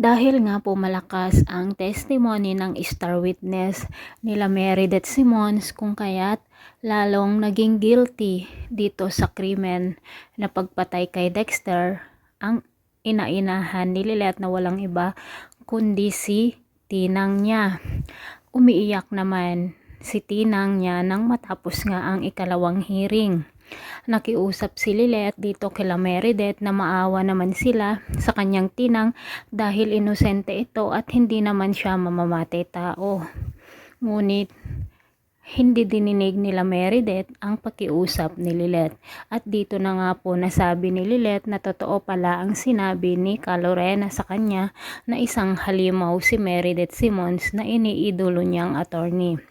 Dahil nga po malakas ang testimony ng star witness nila Meredith Simons kung kaya't lalong naging guilty dito sa krimen na pagpatay kay Dexter ang inainahan ni Lilith na walang iba kundi si tinang niya. Umiiyak naman si tinang niya nang matapos nga ang ikalawang hearing. Nakiusap si Lilith dito kila Meredith na maawa naman sila sa kanyang tinang dahil inosente ito at hindi naman siya mamamatay tao. Ngunit hindi dininig nila Meredith ang pakiusap ni Lilith. At dito na nga po nasabi ni Lilith na totoo pala ang sinabi ni Calorena sa kanya na isang halimaw si Meredith Simmons na iniidolo niyang attorney.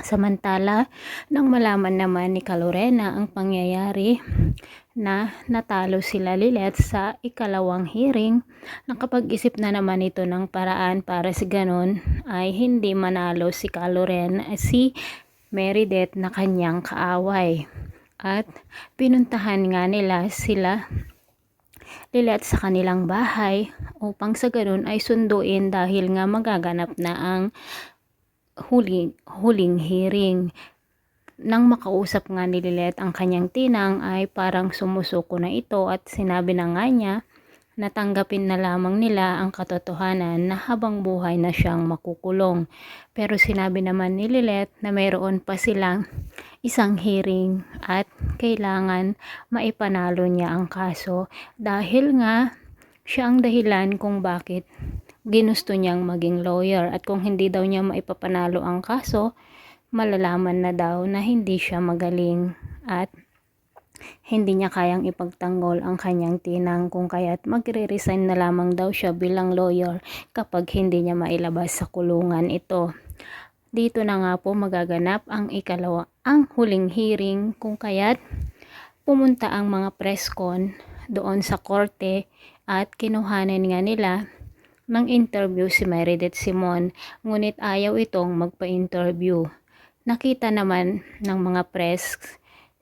Samantala, nang malaman naman ni Calorena ang pangyayari na natalo sila Lilith sa ikalawang hearing, nakapag-isip na naman ito ng paraan para si ganon ay hindi manalo si Calorena si Meredith na kanyang kaaway. At pinuntahan nga nila sila Lilith sa kanilang bahay upang sa ganun ay sunduin dahil nga magaganap na ang huling, huling hearing. Nang makausap nga ni Lilith ang kanyang tinang ay parang sumusuko na ito at sinabi na nga niya na tanggapin na lamang nila ang katotohanan na habang buhay na siyang makukulong. Pero sinabi naman ni Lilith na mayroon pa silang isang hearing at kailangan maipanalo niya ang kaso dahil nga siya ang dahilan kung bakit ginusto niyang maging lawyer at kung hindi daw niya maipapanalo ang kaso, malalaman na daw na hindi siya magaling at hindi niya kayang ipagtanggol ang kanyang tinang kung kaya't magre-resign na lamang daw siya bilang lawyer kapag hindi niya mailabas sa kulungan ito. Dito na nga po magaganap ang ikalawa, ang huling hearing kung kaya't pumunta ang mga press con doon sa korte at kinuhanan nga nila ng interview si Meredith Simon, ngunit ayaw itong magpa-interview. Nakita naman ng mga press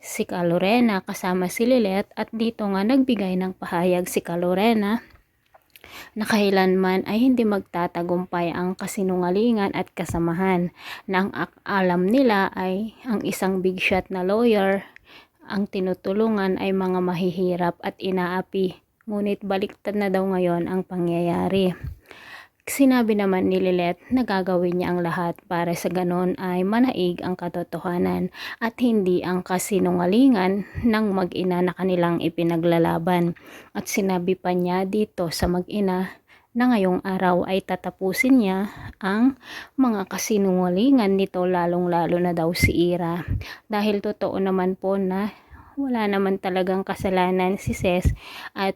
si Calorena kasama si Lilith at dito nga nagbigay ng pahayag si Calorena na kailanman ay hindi magtatagumpay ang kasinungalingan at kasamahan na ang alam nila ay ang isang big shot na lawyer ang tinutulungan ay mga mahihirap at inaapi ngunit baliktad na daw ngayon ang pangyayari. Sinabi naman ni Lilith na gagawin niya ang lahat para sa ganon ay manaig ang katotohanan at hindi ang kasinungalingan ng mag-ina na kanilang ipinaglalaban. At sinabi pa niya dito sa mag-ina na ngayong araw ay tatapusin niya ang mga kasinungalingan nito lalong-lalo na daw si Ira. Dahil totoo naman po na wala naman talagang kasalanan si Ses at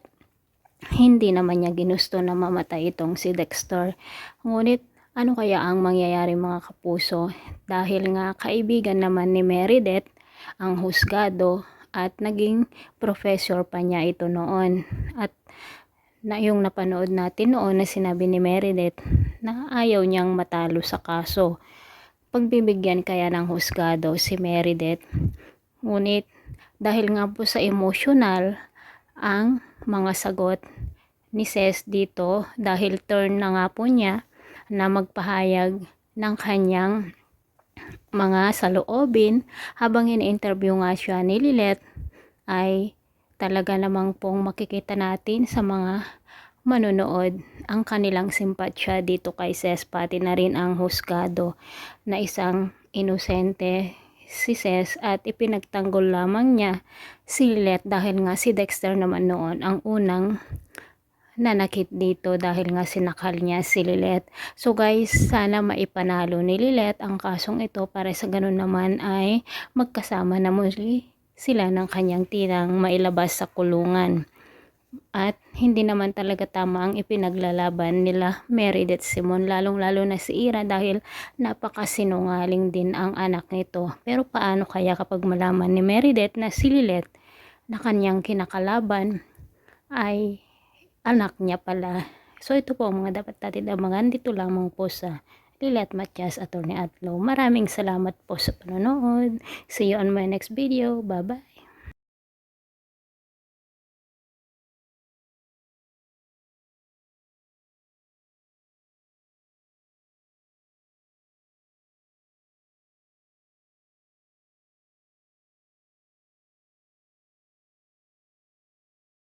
hindi naman niya ginusto na mamatay itong si Dexter. Ngunit ano kaya ang mangyayari mga kapuso dahil nga kaibigan naman ni Meredith ang husgado at naging professor pa niya ito noon. At na yung napanood natin noon na sinabi ni Meredith na ayaw niyang matalo sa kaso. Pagbibigyan kaya ng husgado si Meredith. Ngunit dahil nga po sa emotional ang mga sagot ni Ses dito dahil turn na nga po niya na magpahayag ng kanyang mga saloobin. Habang in-interview nga siya ni Lilith ay talaga namang pong makikita natin sa mga manonood ang kanilang simpatsya dito kay Ses pati na rin ang husgado na isang inosente si Ses at ipinagtanggol lamang niya si Lilith dahil nga si Dexter naman noon ang unang nanakit dito dahil nga sinakal niya si Lilith. So guys, sana maipanalo ni Lilith ang kasong ito para sa ganun naman ay magkasama na muli sila ng kanyang tinang mailabas sa kulungan. At hindi naman talaga tama ang ipinaglalaban nila Meredith Simon lalong lalo na si Ira dahil napakasinungaling din ang anak nito. Pero paano kaya kapag malaman ni Meredith na si Lilith na kanyang kinakalaban ay anak niya pala. So ito po mga dapat natin abangan dito lamang po sa Lilet Matias Attorney Atlo. Maraming salamat po sa panonood. See you on my next video. Bye-bye.